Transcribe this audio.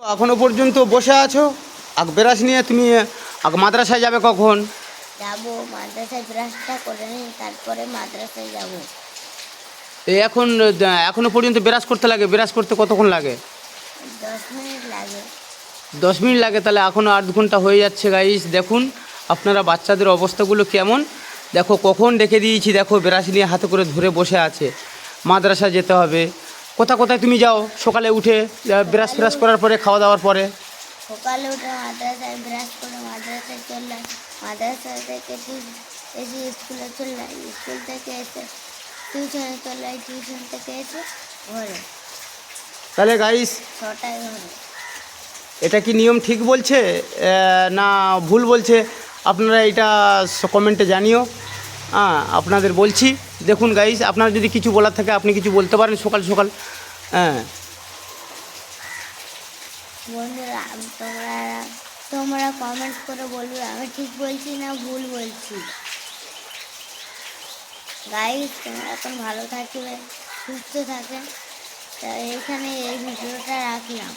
এখনও পর্যন্ত বসে আছো? আগ বেরাস নিয়ে তুমি আগ মাদ্রাসায় যাবে কখন? যাব মাদ্রাসায় ব্রাশটা করে নিই তারপরে মাদ্রাসায় যাব। এই এখন এখনও পর্যন্ত বেরাস করতে লাগে? বেরাস করতে কতক্ষণ লাগে? দশ মিনিট লাগে। দশ মিনিট লাগে তাহলে এখনও আধ ঘণ্টা হয়ে যাচ্ছে গাইস দেখুন আপনারা বাচ্চাদের অবস্থাগুলো কেমন? দেখো কখন ডেকে দিয়েছি দেখো বেরাস নিয়ে হাতে করে ধরে বসে আছে। মাদ্রাসা যেতে হবে। কোথা কোথায় তুমি যাও? সকালে উঠে ব্রাশ ফ্রাশ করার পরে খাওয়া দাওয়ার পরে। সকালে উঠে মাদ্রাসায় ব্রাশ করে মাদ্রাসায় চললাম মাদ্রাসা থেকে এসে স্কুলে চললাম স্কুল থেকে এসে টিউশনে চললাম টিউশন থেকে এসে ঘরে। তাহলে গাইস ছটায় ঘরে। এটা কি নিয়ম ঠিক বলছে? না ভুল বলছে? আপনারা এটা কমেন্টে জানিও। হ্যাঁ আপনাদের বলছি। দেখুন গাইস আপনার যদি কিছু বলার থাকে, আপনি কিছু বলতে পারেন সকাল সকাল। হ্যাঁ। বন্ধুরা, তোমরা তোমরা কমেন্ট করে বলবে, আমি ঠিক বলছি না ভুল বলছি? গাইস তোমরা এখন ভালো থাকবে, সুস্থ থাকেন তা এখানে এই ভিডিওটা রাখলাম।